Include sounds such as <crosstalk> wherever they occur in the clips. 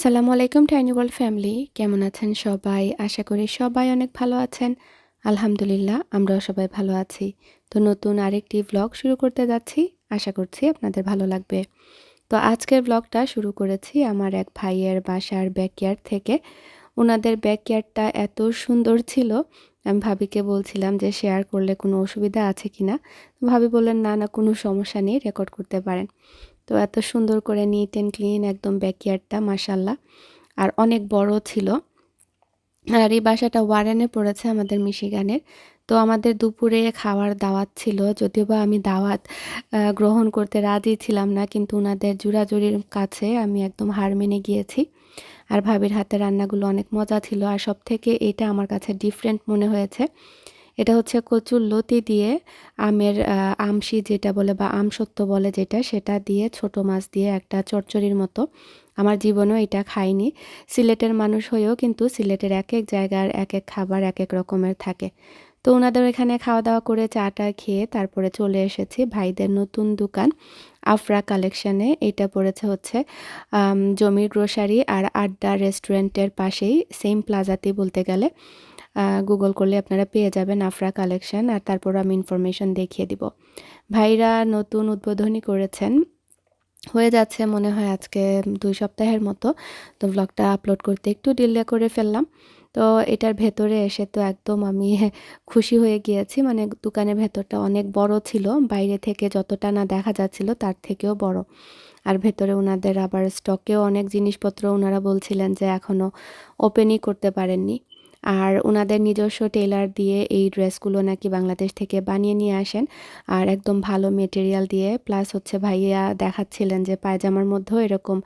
আসসালামু আলাইকুম tiny world family কেমন আছেন সবাই? আশা করি সবাই অনেক ভালো আছেন। আলহামদুলিল্লাহ, আমরাও সবাই ভালো আছি। তো নতুন আরেকটি ব্লগ শুরু করতে যাচ্ছি। আশা করছি আপনাদের ভালো লাগবে। তো আজকের ব্লগটা শুরু করেছি আমার এক ভাইয়ের বাসার ব্যাকয়ার্ড থেকে। ওনাদের ব্যাকয়ার্ডটা এত সুন্দর ছিল। আমি ভাবিকে বলছিলাম যে শেয়ার করলে কোনো অসুবিধা আছে কি না ভাবি বললেন, না না, কোনো সমস্যা নেই রেকর্ড করতে পারেন। তো এত সুন্দর করে নিট অ্যান্ড ক্লিন একদম ব্যাকয়ার্ডটা মাসাল্লাহ আর অনেক বড় ছিল। আর এই বাসাটা ওয়ারেনে পড়েছে আমাদের মিশিগানের। তো আমাদের দুপুরে খাওয়ার দাওয়াত ছিল, যদিও বা আমি দাওয়াত গ্রহণ করতে রাজি ছিলাম না, কিন্তু ওনাদের জুড়াজুড়ির কাছে আমি একদম হার মেনে গিয়েছি। আর ভাবির হাতে রান্নাগুলো অনেক মজা ছিল। আর সব থেকে এটা আমার কাছে ডিফারেন্ট মনে হয়েছে। এটা হচ্ছে কচুর লতি দিয়ে আমের আমশি যেটা বলে বা আমসত্ব বলে যেটা, সেটা দিয়ে ছোট মাছ দিয়ে একটা চচ্চড়ির মতো। আমার জীবনেও এটা খাইনি। সিলেটের মানুষ হয়েও কিন্তু সিলেটের এক এক জায়গার এক এক খাবার এক এক রকমের থাকে। তো ওনাদের এখানে খাওয়া দাওয়া করে চাটা খেয়ে তারপরে চলে এসেছি ভাইদের নতুন দোকান, আফরা কালেকশানে। এটা পড়েছে হচ্ছে জমির গ্রোসারি আর আড্ডা রেস্টুরেন্টের পাশেই, সেম প্লাজাতেই বলতে গেলে। গুগল করলে আপনারা পেয়ে যাবেন আফরা কালেকশন আর তারপর আমি ইনফরমেশন দেখিয়ে দিব। ভাইরা নতুন উদ্বোধনী করেছেন। হয়ে যাচ্ছে মনে হয় আজকে দুই সপ্তাহের মতো। তো ব্লগটা আপলোড করতে একটু ডিলে করে ফেললাম। তো এটার ভেতরে এসে তো একদম আমি <laughs> খুশি হয়ে গিয়েছি। মানে দোকানের ভেতরটা অনেক বড় ছিল। বাইরে থেকে যতটা না দেখা যাচ্ছিল তার থেকেও বড়। আর ভেতরে ওনাদের আবার স্টকেও অনেক জিনিসপত্র ওনারা বলছিলেন যে এখনও ওপেনই করতে পারেননি। আর ওনাদের নিজস্ব টেলার দিয়ে এই ড্রেসগুলো নাকি বাংলাদেশ থেকে বানিয়ে নিয়ে আসেন। আর একদম ভালো মেটেরিয়াল দিয়ে, প্লাস হচ্ছে ভাইয়া দেখাচ্ছিলেন যে পায়জামার মধ্যেও এরকম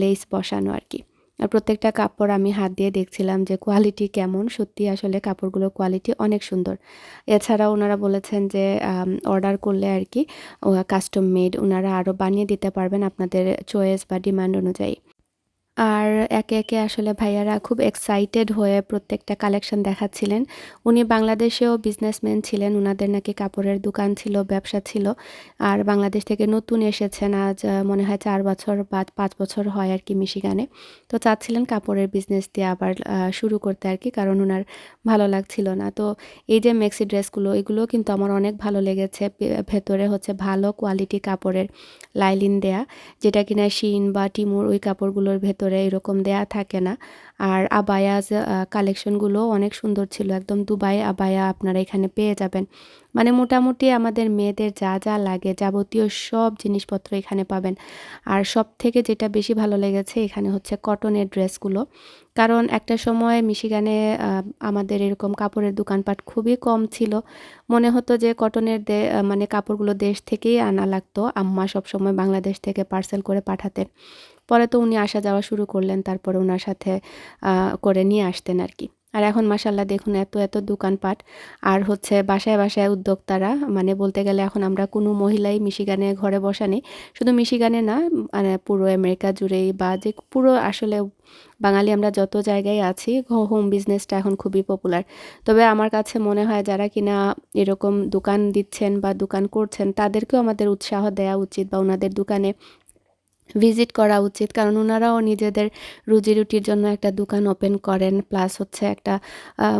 লেস বসানো আর কি। আর প্রত্যেকটা কাপড় আমি হাত দিয়ে দেখছিলাম যে কোয়ালিটি কেমন, সত্যি আসলে কাপড়গুলোর কোয়ালিটি অনেক সুন্দর। এছাড়াও ওনারা বলেছেন যে অর্ডার করলে আর কি কাস্টম মেড ওনারা আরও বানিয়ে দিতে পারবেন আপনাদের চয়েস বা ডিমান্ড অনুযায়ী। আর একে একে আসলে ভাইয়ারা খুব এক্সাইটেড হয়ে প্রত্যেকটা কালেকশন দেখাচ্ছিলেন। উনি বাংলাদেশেও বিজনেসম্যান ছিলেন ওনাদের নাকি কাপড়ের দোকান ছিল, ব্যবসা ছিল। আর বাংলাদেশ থেকে নতুন এসেছেন, আজ মনে হয় চার বছর বা পাঁচ বছর হয় আর কি মিশিগানে তো চাচ্ছিলেন কাপড়ের বিজনেস দিয়ে আবার শুরু করতে আর কি, কারণ ওনার ভালো লাগছিল না। তো এই যে মেক্সি ড্রেসগুলো এগুলো কিন্তু আমার অনেক ভালো লেগেছে। ভেতরে হচ্ছে ভালো কোয়ালিটি কাপড়ের লাইলিন দেয়া, যেটা কিনা শিন বা টিমুর ওই কাপড়গুলোর ভেতর ভিতরে এরকম দেয়া থাকে না। আর আবায়াজ কালেকশনগুলো অনেক সুন্দর ছিল। একদম দুবাই আবায়া আপনারা এখানে পেয়ে যাবেন। মানে মোটামুটি আমাদের মেয়েদের যা যা লাগে যাবতীয় সব জিনিসপত্র এখানে পাবেন। আর সব থেকে যেটা বেশি ভালো লেগেছে এখানে হচ্ছে কটনের ড্রেসগুলো কারণ একটা সময় মিশিগানে আমাদের এরকম কাপড়ের দোকানপাট খুবই কম ছিল। মনে হতো যে কটনের মানে কাপড়গুলো দেশ থেকেই আনা লাগতো। আম্মা সবসময় বাংলাদেশ থেকে পার্সেল করে পাঠাতেন। পরে তো উনি আসা যাওয়া শুরু করলেন, তারপরে ওনার সাথে করে নিয়ে আসতেন আর কি। আর এখন মাসাল্লাহ দেখুন এত এত দোকানপাট। আর হচ্ছে বাসায় বাসায় উদ্যোক্তারা মানে বলতে গেলে এখন আমরা কোনো মহিলাই মিশিগানে ঘরে বসা নেই। শুধু মিশিগানে না মানে পুরো আমেরিকা জুড়েই বা যে পুরো আসলে বাঙালি আমরা যত জায়গায় আছি হোম বিজনেসটা এখন খুবই পপুলার তবে আমার কাছে মনে হয় যারা কিনা এরকম দোকান দিচ্ছেন বা দোকান করছেন, তাদেরকেও আমাদের উৎসাহ দেওয়া উচিত বা ওনাদের দোকানে ভিজিট করা উচিত। কারণ ওনারাও নিজেদের রুজি রুটির জন্য একটা দোকান ওপেন করেন প্লাস হচ্ছে একটা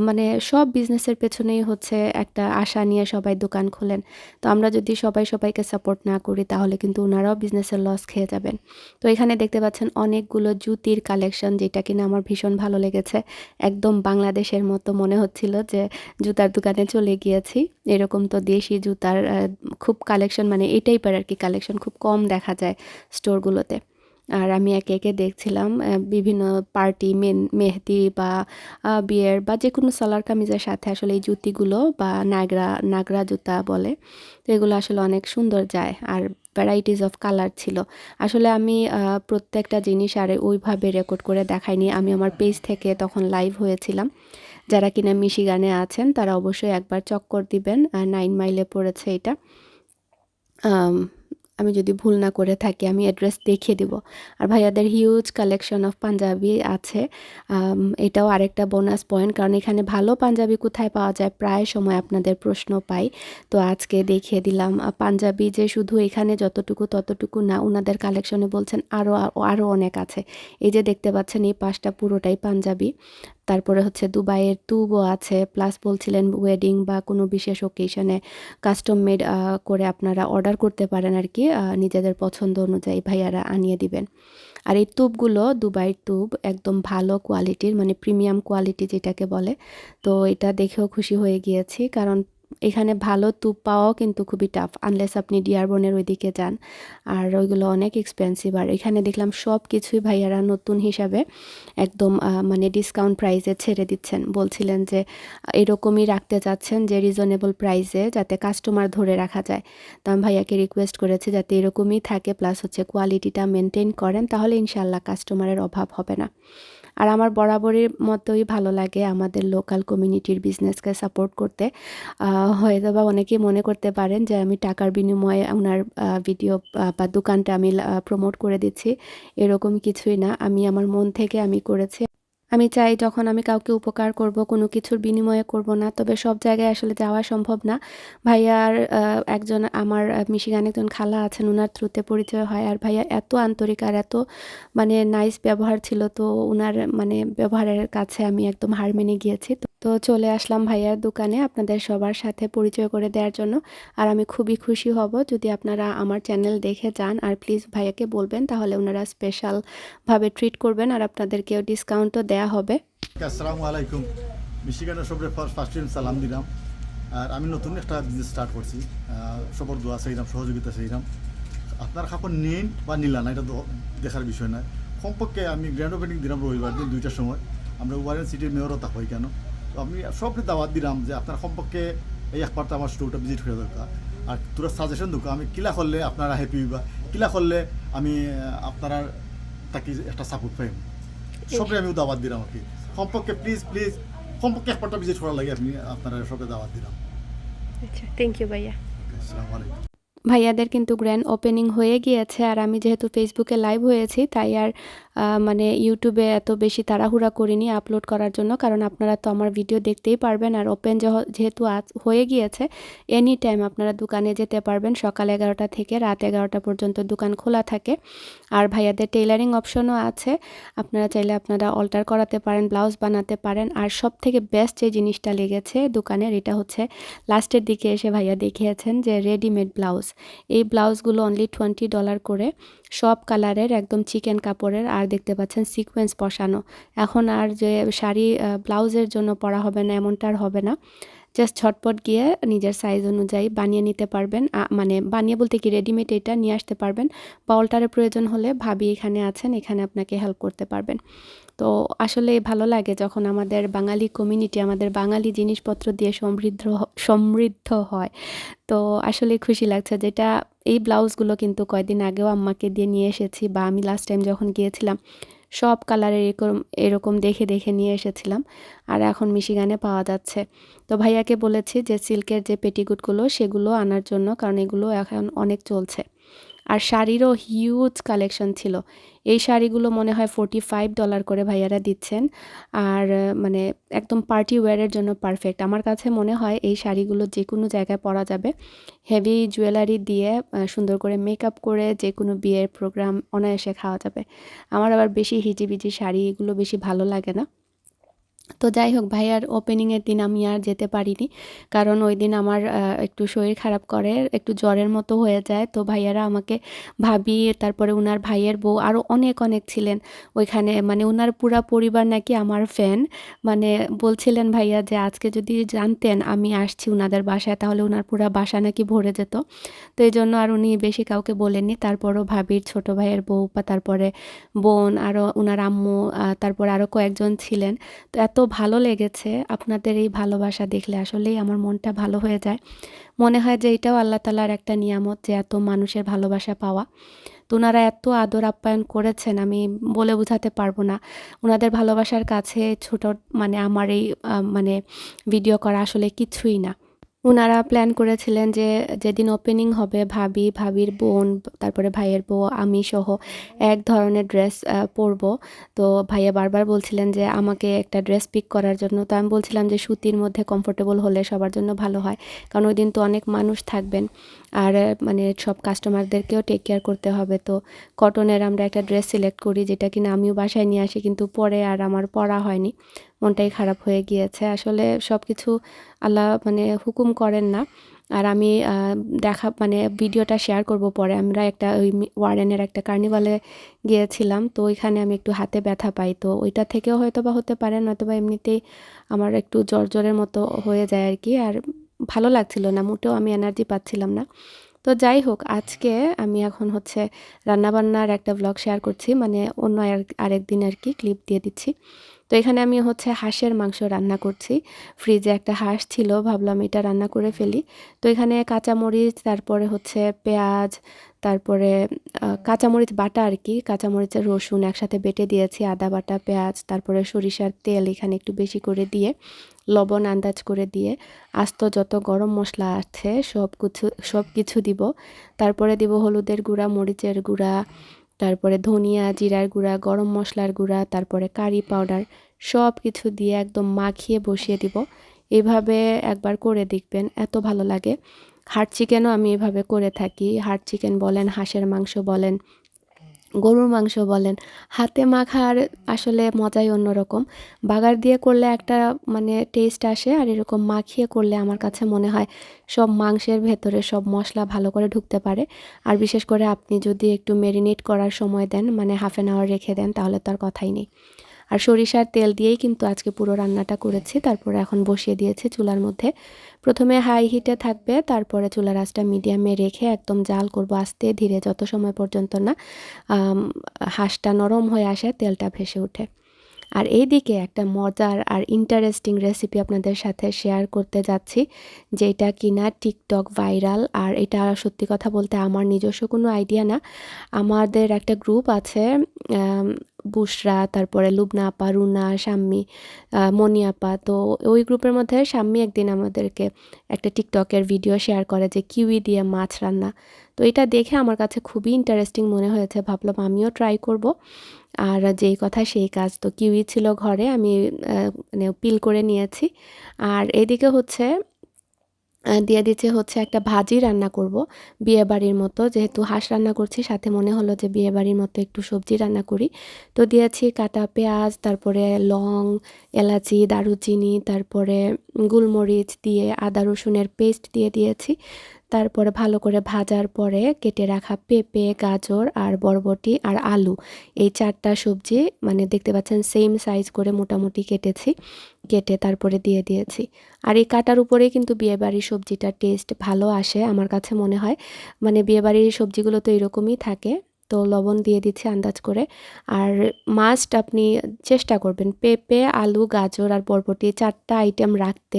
মানে সব বিজনেসের পেছনেই হচ্ছে একটা আশা নিয়ে সবাই দোকান খোলেন। তো আমরা যদি সবাই সবাইকে সাপোর্ট না করি, তাহলে কিন্তু ওনারাও বিজনেসের লস খেয়ে যাবেন। তো এখানে দেখতে পাচ্ছেন অনেকগুলো জুতির কালেকশন যেটা কিনা আমার ভীষণ ভালো লেগেছে। একদম বাংলাদেশের মতো মনে হচ্ছিল যে জুতার দোকানে চলে গিয়েছি। এরকম তো দেশি জুতার খুব কালেকশন মানে এই টাইপের আর কি কালেকশন খুব কম দেখা যায়। স্টোরগুলো ভিডিওতে আর আমি একে একে দেখছিলাম বিভিন্ন পার্টি, মেন, মেহেদি বা বিয়ের বা যে কোনো সালার কামিজের সাথে আসলে এই জুতিগুলো বা নাগরা নাগরা জুতা বলে, তো এগুলো আসলে অনেক সুন্দর যায় আর ভ্যারাইটিস অফ কালার ছিল। আসলে আমি প্রত্যেকটা জিনিস আর ওইভাবে রেকর্ড করে দেখাইনি। আমি আমার পেজ থেকে তখন লাইভ হয়েছিলাম। যারা কিনা মিশিগানে আছেন, তারা অবশ্যই একবার চক্কর দিবেন নাইন মাইলে পড়েছে এটা। আমি যদি ভুল না করে থাকি, আমি অ্যাড্রেস দেখিয়ে দিব। আর ভাইয়াদের হিউজ কালেকশন অফ পাঞ্জাবি আছে। এটাও আরেকটা বোনাস পয়েন্ট কারণ এখানে ভালো পাঞ্জাবি কোথায় পাওয়া যায় প্রায় সময় আপনাদের প্রশ্ন পাই। তো আজকে দেখিয়ে দিলাম পাঞ্জাবি যে শুধু এখানে যতটুকু ততটুকু না ওনাদের কালেকশনে বলছেন আরও আরও অনেক আছে। এই যে দেখতে পাচ্ছেন, এই পাশটা পুরোটাই পাঞ্জাবি তারপরে হচ্ছে দুবাইয়ের তুবও আছে প্লাস বলছিলেন ওয়েডিং বা কোনো বিশেষ ওকেশনে কাস্টম মেড করে আপনারা অর্ডার করতে পারেন আর কি নিজেদের পছন্দ অনুযায়ী ভাইয়ারা আনিয়ে দিবেন। আর এই তুবগুলো দুবাইয়ের তুব একদম ভালো কোয়ালিটির মানে প্রিমিয়াম কোয়ালিটি যেটাকে বলে, তো এটা দেখেও খুশি হয়ে গিয়েছি। কারণ এখানে ভালো তুপ পাওয়াও কিন্তু খুবই টাফ আনলেস আপনি ডিয়ার ডিয়ারবনের ওইদিকে যান। আর ওইগুলো অনেক এক্সপেন্সিভ আর এখানে দেখলাম সব কিছুই ভাইয়ারা নতুন হিসাবে একদম মানে ডিসকাউন্ট প্রাইসে ছেড়ে দিচ্ছেন। বলছিলেন যে, এরকমই রাখতে চাচ্ছেন যে রিজনেবল প্রাইসে যাতে কাস্টমার ধরে রাখা যায়। তো আমি ভাইয়াকে রিকোয়েস্ট করেছি যাতে এরকমই থাকে। প্লাস হচ্ছে কোয়ালিটিটা মেনটেন করেন, তাহলে ইনশাল্লাহ কাস্টমারের অভাব হবে না। আর আমার বরাবরের মতোই ভালো লাগে আমাদের লোকাল কমিউনিটির বিজনেসকে সাপোর্ট করতে। হয়তো বা অনেকেই মনে করতে পারেন যে আমি টাকার বিনিময়ে ওনার ভিডিও বা দোকানটা আমি প্রমোট করে দিচ্ছি। এরকম কিছুই না। আমি আমার মন থেকে আমি করেছি। আমি চাই যখন আমি কাউকে উপকার করব, কোনো কিছুর বিনিময়ে করব না, তবে সব জায়গায় আসলে যাওয়া সম্ভব না। ভাইয়ার একজন আমার মিশিগান একজন খালা আছেন ওনার থ্রুতে পরিচয় হয়। আর ভাইয়া এত আন্তরিক আর এত মানে নাইস ব্যবহার ছিল, তো ওনার মানে ব্যবহারের কাছে আমি একদম হার মেনে গিয়েছি। তো- চলে আসলাম ভাইয়ার দোকানে আপনাদের সবার সাথে পরিচয় করে দেওয়ার জন্য। আর আমি খুবই খুশি হব যদি আপনারা আমার চ্যানেল দেখে যান। আর প্লিজ ভাইয়াকে বলবেন, তাহলে ওনারা স্পেশালভাবে ট্রিট করবেন আর আপনাদেরকেও ডিসকাউন্টও দেয়া হবে। আসসালামু আলাইকুম। মিশিগানের সবরে ফার্স্ট টাইম সালাম দিলাম। আর আমি নতুন একটা বিজনেস স্টার্ট করছি। সবর দোয়া চাইলাম, সহযোগিতা চাইলাম। আপনার কাপড় নিন বা নিলা না, এটা দেখার বিষয় নয়। কমপক্ষে আমি গ্র্যান্ড ওপেনিং দিলাম রবিবার দিন দুইটার সময়। আমরা ওয়ারেন সিটির মেয়রও তা হয় কেন? তো আমি সবকে দাওয়াত দিলাম যে আপনার কমপক্ষে এই একবার আমার স্টোরটা ভিজিট করে দরকার। আর তোরা সাজেশন দোকা আমি কিলা করলে আপনারা হ্যাপি হইবা কিলা করলে আমি আপনারা তাকে একটা সাপোর্ট পাইম। সবরে আমি দাওয়াত দিলাম আর কি। কমপক্ষে প্লিজ প্লিজ কমপক্ষে একবারটা ভিজিট করার লাগে আপনি আপনারা সবকে দাওয়াত দিলাম। আচ্ছা থ্যাংক ইউ ভাইয়া। আসসালামু আলাইকুম। ভাইয়াদের কিন্তু গ্র্যান্ড ওপেনিং হয়ে গিয়েছে আর আমি যেহেতু ফেসবুকে লাইভ হয়েছি তাই আর মানে ইউটিউবে এত বেশি তাড়াহুড়া করিনি আপলোড করার জন্য, কারণ আপনারা তো আমার ভিডিও দেখতেই পারবেন আর ওপেন যেহেতু আজ হয়ে গিয়েছে এনি টাইম আপনারা দোকানে যেতে পারবেন, সকাল এগারোটা থেকে রাত এগারোটা পর্যন্ত দোকান খোলা থাকে। আর ভাইয়াদের টেইলারিং অপশনও আছে, আপনারা চাইলে আপনারা অল্টার করাতে পারেন ব্লাউজ বানাতে পারেন। আর সব থেকে বেস্ট যে জিনিসটা লেগেছে দোকানের, এটা হচ্ছে লাস্টের দিকে এসে ভাইয়া দেখিয়েছেন যে রেডিমেড ব্লাউজ এই ব্লাউজগুলো অনলি টোয়েন্টি ডলার করে, সব কালারের একদম চিকেন কাপড়ের। আর দেখতে পাচ্ছেন সিকোয়েন্স বসানো। এখন আর যে শাড়ি ব্লাউজের জন্য পরা হবে না, এমনটা আর হবে না। জাস্ট ছটপট গিয়ে নিজের সাইজ অনুযায়ী বানিয়ে নিতে পারবেন। মানে বানিয়ে বলতে কি রেডিমেড এটা নিয়ে আসতে পারবেন। বা অল্টারের প্রয়োজন হলে ভাবি এখানে আছেন, এখানে আপনাকে হেল্প করতে পারবেন। তো আসলে ভালো লাগে যখন আমাদের বাঙালি কমিউনিটি আমাদের বাঙালি জিনিসপত্র দিয়ে সমৃদ্ধ সমৃদ্ধ হয়। তো আসলে খুশি লাগছে যেটা এই ব্লাউজগুলো কিন্তু কয়দিন আগেও আম্মাকে দিয়ে নিয়ে এসেছি বা আমি লাস্ট টাইম যখন গিয়েছিলাম, সব কালারের এরকম এরকম দেখে দেখে নিয়ে এসেছিলাম আর এখন মিশিগানে পাওয়া যাচ্ছে। তো ভাইয়াকে বলেছি যে সিল্কের যে পেটিকুটগুলো সেগুলো আনার জন্য কারণ এগুলো এখন অনেক চলছে। আর শাড়িরও হিউজ কালেকশন ছিল। এই শাড়িগুলো মনে হয় ফোর্টি ফাইভ ডলার করে ভাইয়ারা দিচ্ছেন। আর মানে একদম পার্টি ওয়্যারের জন্য পারফেক্ট আমার কাছে মনে হয় এই শাড়িগুলো যে কোনো জায়গায় পরা যাবে। হেভি জুয়েলারি দিয়ে সুন্দর করে মেকআপ করে যে কোনো বিয়ের প্রোগ্রাম অনায়াসে খাওয়া যাবে। আমার আবার বেশি হিজিবিজি শাড়ি এগুলো বেশি ভালো লাগে না। তো যাই হোক ভাইয়ার ওপেনিংয়ের দিন আমি আর যেতে পারিনি। কারণ ওই দিন আমার একটু শরীর খারাপ করে, একটু জ্বরের মতো হয়ে যায়। তো ভাইয়ারা আমাকে ভাবি, তারপরে ওনার ভাইয়ের বউ আরও অনেক অনেক ছিলেন ওইখানে। মানে ওনার পুরা পরিবার নাকি আমার ফ্যান মানে বলছিলেন ভাইয়া যে, আজকে যদি জানতেন আমি আসছি ওনাদের বাসায়, তাহলে ওনার পুরা বাসা নাকি ভরে যেত। তো এই জন্য আর উনি বেশি কাউকে বলেননি। তারপরও ভাবির ছোট ভাইয়ের বউ বা তারপরে বোন আরও ওনার আম্মু তারপরে আরও কয়েকজন ছিলেন। তো এত ভালো লেগেছে আপনাদের এই ভালোবাসা দেখলে। আসলেই আমার মনটা ভালো হয়ে যায়। মনে হয় যে এটাও আল্লাহ তালার একটা নিয়ামত যে এত মানুষের ভালোবাসা পাওয়া। তো ওনারা এত আদর আপ্যায়ন করেছেন, আমি বলে বোঝাতে পারব না। ওনাদের ভালোবাসার কাছে ছোট মানে আমার এই মানে ভিডিও করা আসলে কিছুই না। ওনারা প্ল্যান করেছিলেন যে যেদিন ওপেনিং হবে, ভাবি, ভাবির বোন, তারপরে ভাইয়ের বউ, আমি সহ এক ধরনের ড্রেস পরব। তো ভাইয়া বারবার বলছিলেন যে আমাকে একটা ড্রেস পিক করার জন্য। তো আমি বলছিলাম যে সুতির মধ্যে কমফোর্টেবল হলে সবার জন্য ভালো হয়। কারণ ওই দিন তো অনেক মানুষ থাকবেন। আর মানে সব কাস্টমারদেরকেও টেক কেয়ার করতে হবে। তো কটনের আমরা একটা ড্রেস সিলেক্ট করি, যেটা কিনা আমিও বাসায় নিয়ে আসি, কিন্তু পরে আর আমার পরা হয়নি। মনটাই খারাপ হয়ে গিয়েছে। আসলে সব কিছু আল্লাহ মানে হুকুম করেন না। আর আমি দেখা মানে ভিডিওটা শেয়ার করব পরে। আমরা একটা ওই ওয়ারেনের একটা কার্নিভালে গিয়েছিলাম, তো ওইখানে আমি একটু হাতে ব্যথা পাই। তো ওইটা থেকেও হয়তো বা হতে পারে নয়তো বা এমনিতেই আমার একটু জ্বর জ্বরের মতো হয়ে যায় আর কি। আর ভালো লাগছিল না, মোটেও আমি এনার্জি পাচ্ছিলাম না। তো যাই হোক, আজকে আমি এখন হচ্ছে রান্নাবান্নার একটা ব্লগ শেয়ার করছি মানে অন্য আর- আরেক দিন আর কি ক্লিপ দিয়ে দিচ্ছি। তো এখানে আমি হচ্ছে হাঁসের মাংস রান্না করছি। ফ্রিজে একটা হাঁস ছিল, ভাবলাম এটা রান্না করে ফেলি। তো এখানে কাঁচামরিচ, তারপরে হচ্ছে পেঁয়াজ, তারপরে কাঁচামরিচ বাটা আর কি, কাঁচামরিচের রসুন একসাথে বেটে দিয়েছি, আদা বাটা, পেঁয়াজ, তারপরে সরিষার তেল এখানে একটু বেশি করে দিয়ে, লবণ আন্দাজ করে দিয়ে, আস্ত যত গরম মশলা আছে সব কিছু সব কিছু দিব। তারপরে দিব হলুদের গুঁড়া, মরিচের গুঁড়া তারপরে ধনিয়া জিরার গুঁড়া, গরম মশলার গুঁড়া, তারপরে কারি পাউডার সব কিছু দিয়ে একদম মাখিয়ে বসিয়ে দিব। এভাবে একবার করে দেখবেন, এত ভালো লাগে। হাট চিকেনও আমি এভাবে করে থাকি। হাট চিকেন বলেন, হাঁসের মাংস বলেন গরুর মাংস বলেন। হাতে মাখার আসলে মজাই অন্যরকম। বাগার দিয়ে করলে একটা মানে টেস্ট আসে আর এরকম মাখিয়ে করলে আমার কাছে মনে হয় সব মাংসের ভেতরে সব মশলা ভালো করে ঢুকতে পারে। আর বিশেষ করে আপনি যদি একটু মেরিনেট করার সময় দেন মানে হাফ অ্যান আওয়ার রেখে দেন, তাহলে তো আর কথাই নেই। আর সরিষার তেল দিয়েই কিন্তু আজকে পুরো রান্নাটা করেছি। তারপরে এখন বসিয়ে দিয়েছি চুলার মধ্যে। প্রথমে হাই হিটে থাকবে, তারপরে চুলার আঁচটা মিডিয়ামে রেখে একদম জাল করব আস্তে ধীরে, যত সময় পর্যন্ত না হাঁসটা নরম হয়ে আসে, তেলটা ভেসে ওঠে। আর এইদিকে একটা মজার আর ইন্টারেস্টিং রেসিপি আপনাদের সাথে শেয়ার করতে যাচ্ছি, যেটা কিনা টিকটক ভাইরাল আর এটা সত্যি কথা বলতে আমার নিজস্ব কোনো আইডিয়া না। আমাদের একটা গ্রুপ আছে বুশরা তারপরে লুবনা আপা রুনা আহ, মনি আপা। তো ওই গ্রুপের মধ্যে শাম্মি একদিন আমাদেরকে একটা টিকটকের ভিডিও শেয়ার করে যে কিউই দিয়ে মাছ রান্না। তো এটা দেখে আমার কাছে খুবই ইন্টারেস্টিং মনে হয়েছে। ভাবলাম আমিও ট্রাই করব। আর যেই কথা সেই কাজ। তো কিউই ছিল ঘরে আমি মানে পিল করে নিয়েছি। আর এদিকে হচ্ছে দিয়ে দিচ্ছে হচ্ছে একটা ভাজি রান্না করব। বিয়ে বাড়ির মতো, যেহেতু হাঁস রান্না করছি, সাথে মনে হলো যে বিয়ে বাড়ির মতো একটু সবজি রান্না করি। তো দিয়েছি কাটা পেঁয়াজ, তারপরে লং, এলাচি, দারুচিনি, তারপরে গুলমরিচ দিয়ে আদা রসুনের পেস্ট দিয়ে দিয়েছি। তারপরে ভালো করে ভাজার পরে কেটে রাখা পেঁপে, গাজর আর বরবটি আর আলু। এই চারটা সবজি মানে দেখতে পাচ্ছেন সেম সাইজ করে মোটামুটি কেটেছি, কেটে তারপরে দিয়ে দিয়েছি। আর এই কাটার উপরেই কিন্তু বিয়েবাড়ির সবজিটার টেস্ট ভালো আসে আমার কাছে মনে হয়। মানে বিয়েবাড়ির সবজিগুলো তো এরকমই থাকে। তো লবণ দিয়ে দিচ্ছি আন্দাজ করে। আর মাস্ট আপনি চেষ্টা করবেন পেঁপে, আলু, গাজর আর বরবটি চারটা আইটেম রাখতে।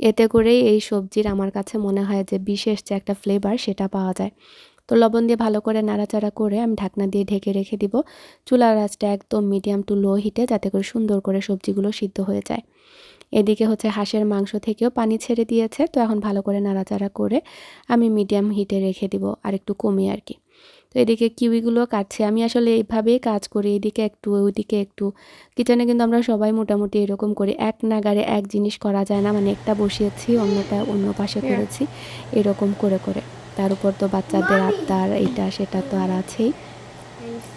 এতে করেই এই সবজির আমার কাছে মনে হয় যে বিশেষ যে একটা ফ্লেভার সেটা পাওয়া যায়। তো লবণ দিয়ে ভালো করে নাড়াচাড়া করে আমি ঢাকনা দিয়ে ঢেকে রেখে দিব। চুলার আঁচটা একদম মিডিয়াম টু লো হিটে যাতে করে সুন্দর করে সবজিগুলো সিদ্ধ হয়ে যায়। এদিকে হচ্ছে হাঁসের মাংস থেকেও পানি ছেড়ে দিয়েছে। তো এখন ভালো করে নাড়াচাড়া করে আমি মিডিয়াম হিটে রেখে দিব আর একটু কমিয়ে আর কি। তো এদিকে কিউইগুলো কাটছে। আমি আসলে এইভাবেই কাজ করি এদিকে একটু ওইদিকে একটু। কিচেনে কিন্তু আমরা সবাই মোটামুটি এরকম করি এক নাগারে এক জিনিস করা যায় না। মানে একটা বসিয়েছি অন্যটা অন্য পাশে করেছি এরকম করে করে। তার উপর তো বাচ্চাদের আবদার এটা সেটা তো আর আছেই।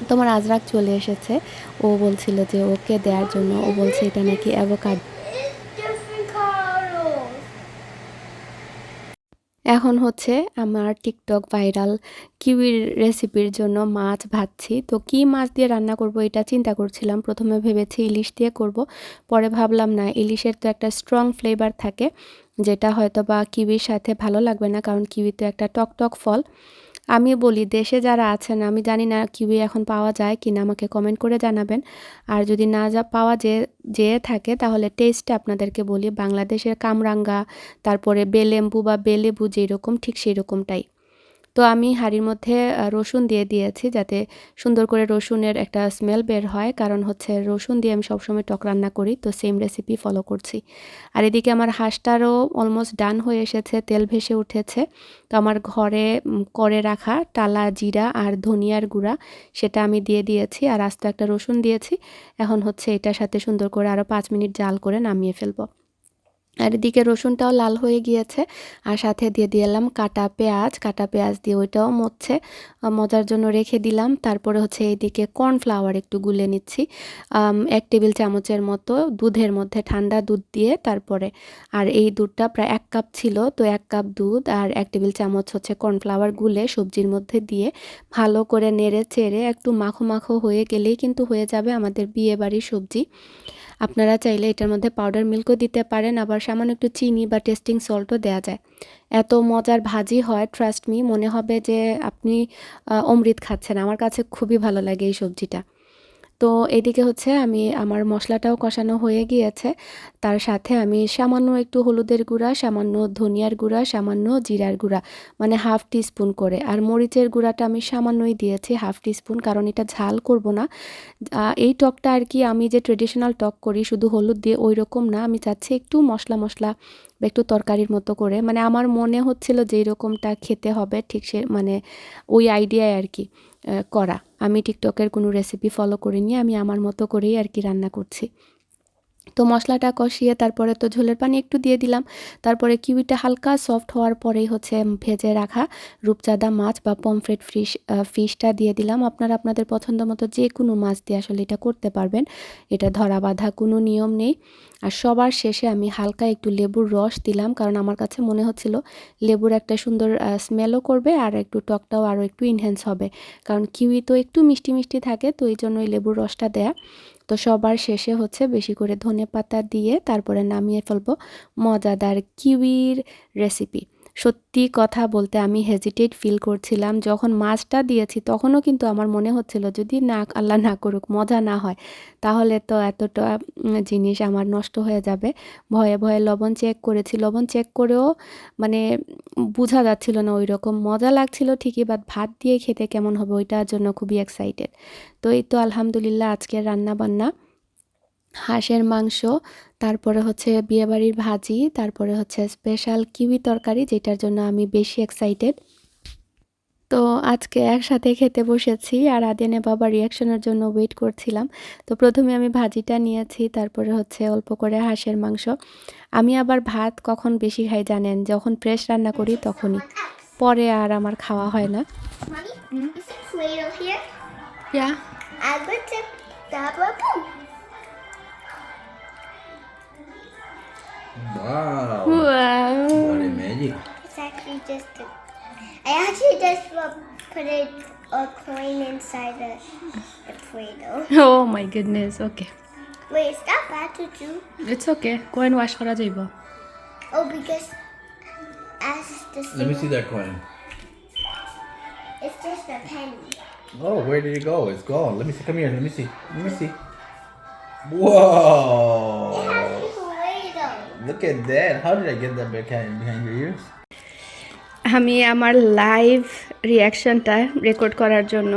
তোমার আজরাক চলে এসেছে। ও বলছিল যে ওকে দেওয়ার জন্য ও বলছে এটা নাকি অ্যাভোকাড এখন হচ্ছে আমার টিকটক ভাইরাল কিউইর রেসিপির জন্য মাছ ভাজছি। তো কি মাছ দিয়ে রান্না করব এটা চিন্তা করছিলাম। প্রথমে ভেবেছি ইলিশ দিয়ে করব, পরে ভাবলাম না, ইলিশের তো একটা স্ট্রং ফ্লেভার থাকে, যেটা হয়তো বা কিউইর সাথে ভালো লাগবে না, কারণ কিউই তো একটা টক টক ফল। আমি বলি, দেশে যারা আছেন, আমি জানি না কিউই এখন পাওয়া যায় কিনা, আমাকে কমেন্ট করে জানাবেন। আর যদি না যা, পাওয়া যে, যেয়ে থাকে, তাহলে টেস্টটা আপনাদেরকে বলি। বাংলাদেশের কামরাঙ্গা, তারপরে বেলেম্বু বা বেলেবু যেরকম, ঠিক সেই রকমটাই তো আমি হাঁড়ির মধ্যে রসুন দিয়ে দিয়েছি যাতে সুন্দর করে রসুনের একটা স্মেল বের হয়। কারণ হচ্ছে রসুন দিয়ে আমি সবসময় টক রান্না করি, তো সেম রেসিপি ফলো করছি। আর এদিকে আমার হাঁসটারও অলমোস্ট ডান হয়ে এসেছে, তেল ভেসে উঠেছে। তো আমার ঘরে করে রাখা টালা জিরা আর ধনিয়ার গুঁড়া, সেটা আমি দিয়ে দিয়েছি আর আস্ত একটা রসুন দিয়েছি। এখন হচ্ছে এটার সাথে সুন্দর করে আরও পাঁচ মিনিট জাল করে নামিয়ে ফেলব। আর এদিকে রসুনটাও লাল হয়ে গিয়েছে। আর সাথে দিয়ে দিলাম কাটা পেঁয়াজ। কাটা পেঁয়াজ দিয়ে ওইটাও মচ্ছে মজার জন্য রেখে দিলাম। তারপরে হচ্ছে এইদিকে কর্নফ্লাওয়ার একটু গুলে নিচ্ছি। এক টেবিল চামচের মতো দুধের মধ্যে ঠান্ডা দুধ দিয়ে তারপরে আর এই দুধটা প্রায় এক কাপ ছিল, তো এক কাপ দুধ আর এক টেবিল চামচ হচ্ছে কর্নফ্লাওয়ার গুলে সবজির মধ্যে দিয়ে ভালো করে নেড়ে চেড়ে একটু মাখো মাখো হয়ে গেলেই কিন্তু হয়ে যাবে আমাদের বিয়ে বাড়ির সবজি। আপনারা চাইলে এটার মধ্যে পাউডার মিল্কও দিতে পারেন, আবার সামান্য একটু চিনি বা টেস্টিং সল্টও দেওয়া যায়। এত মজার ভাজি হয় ট্রাস্ট মি মনে হবে যে আপনি অমৃত খাচ্ছেন। আমার কাছে খুবই ভালো লাগে এই সবজিটা। তো এদিকে হচ্ছে আমি আমার মশলাটাও কষানো হয়ে গিয়েছে। তার সাথে আমি সামান্য একটু হলুদের গুঁড়া, সামান্য ধনিয়ার গুঁড়া, সামান্য জিরার গুঁড়া মানে হাফ টিস্পুন করে। আর মরিচের গুঁড়াটা আমি সামান্যই দিয়েছি হাফ টিস্পুন, কারণ এটা ঝাল করব না। এই টকটা আর কি আমি যে ট্রেডিশনাল টক করি, শুধু হলুদ দিয়ে ওই রকম না, আমি চাচ্ছি একটু মশলা মশলা একটু তরকারির মতো করে। মানে আমার মনে হচ্ছিল যে এরকমটা খেতে হবে, ঠিক সে মানে ওই আইডিয়ায় আর কি। করা। আমি টিকটকের কোনো রেসিপি ফলো করিনি, আমি আমার মতো করেই আর কি রান্না করছি। তো মশলাটা কষিয়ে তারপরে তো ঝোলের পানি একটু দিয়ে দিলাম। তারপরে কিউইটা হালকা সফট হওয়ার পরেই হচ্ছে ভেজে রাখা রূপচাঁদা মাছ বা পমফ্রেট ফিশ ফিশটা দিয়ে দিলাম। আপনারা আপনাদের পছন্দ মতো যে কোনো মাছ দিয়ে আসলে এটা করতে পারবেন। এটা ধরা বাঁধা কোনো নিয়ম নেই। আর সবার শেষে আমি হালকা একটু লেবুর রস দিলাম, কারণ আমার কাছে মনে হচ্ছিল লেবুর একটা সুন্দর স্মেলও করবে আর একটু টকটাও আরও একটু ইনহ্যান্স হবে। কারণ কিউই তো একটু মিষ্টি মিষ্টি থাকে, তো এই জন্য ওই লেবুর রসটা দেয়া। তো সবার শেষে হচ্ছে বেশি করে ধনে পাতা দিয়ে তারপরে নামিয়ে ফেলব মজাদার কিউইর রেসিপি সত্যি কথা বলতে আমি হেজিটেট ফিল করছিলাম। যখন মাছটা দিয়েছি, তখনও কিন্তু আমার মনে হচ্ছিল, যদি না আল্লাহ না করুক, মজা না হয়, তাহলে তো এতটা জিনিস আমার নষ্ট হয়ে যাবে। ভয়ে ভয়ে লবণ চেক করেছি। লবণ চেক করেও মানে বোঝা যাচ্ছিল না ওই রকম মজা লাগছিল ঠিকই বাট ভাত দিয়ে খেতে কেমন হবে, ওইটার জন্য খুবই এক্সাইটেড তো এই তো আলহামদুলিল্লাহ, আজকের রান্না বান্না হাঁসের মাংস তারপরে হচ্ছে বিয়েবাড়ির ভাজি তারপরে হচ্ছে স্পেশাল কিউই তরকারি যেটার জন্য আমি বেশি এক্সাইটেড তো আজকে একসাথে খেতে বসেছি আর আদিয়ানে বাবার রিয়াকশনের জন্য ওয়েট করছিলাম। তো প্রথমে আমি ভাজিটা নিয়েছি তারপরে হচ্ছে অল্প করে হাঁসের মাংস। আমি আবার ভাত কখন বেশি খাই জানেন যখন ফ্রেশ রান্না করি তখনই। পরে আর আমার খাওয়া হয় না। Mommy, boom. Wow. What a magic. It's actually just a, I actually just uh, put a, a coin inside the, the Play-Doh. Oh my goodness okay Wait, is that bad to do? It's okay coin wash করা যাইব Oh, because as the Let me symbol- see that coin. it's just a penny. Oh, where did it go? It's gone. Let me see. Come here. Let me see. Let me see. Whoa! Look at that. How did I get that behind behind your ears? আমি আমার live রিয়াকশনটা record করার জন্য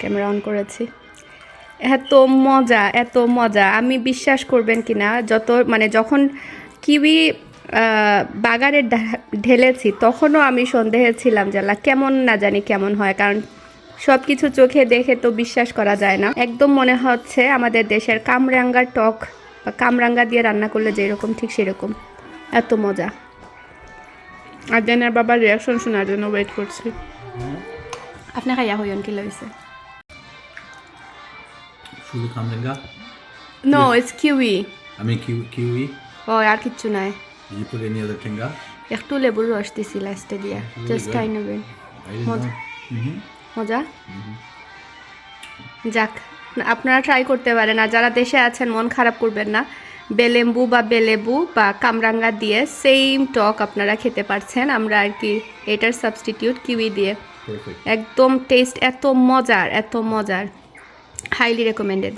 camera on করেছি এত মজা এত মজা আমি বিশ্বাস করবেন কি না, যত মানে যখন কিউই বাগারে ঢেলেছি, তখনও আমি সন্দেহে ছিলাম যে কেমন না জানি কেমন হয়, কারণ সব কিছু চোখে দেখে তো বিশ্বাস করা যায় না একদম মনে হচ্ছে আমাদের দেশের কামরাঙ্গার টক বা কামরাঙ্গা দিয়ে রান্না করলে যেরকম ঠিক সেরকম এত মজা আর দেনের বাবার রিয়াকশন শোনার জন্য ওয়েট করছি আপনি খাইয়া হইন কি লইছে Shulu Kamlinga. No it's kiwi mean kiwi. kiwi. ও আর কিচ্ছু নাই put any other finger? একটু লেবুর রস দিছি লাস্টে দিয়া জাস্ট. খাই নেবেন Moj- know. Mm-hmm. মজা যাক আপনারা ট্রাই করতে পারেন। আর যারা দেশে আছেন মন খারাপ করবেন না। বেলেম্বু বা বেলেবু বা কামরাঙ্গা দিয়ে সেম টক আপনারা খেতে পারছেন। আমরা আর কি এটার সাবস্টিটিউট কিউই দিয়ে। একদম টেস্ট এত মজার এত মজার। Highly recommended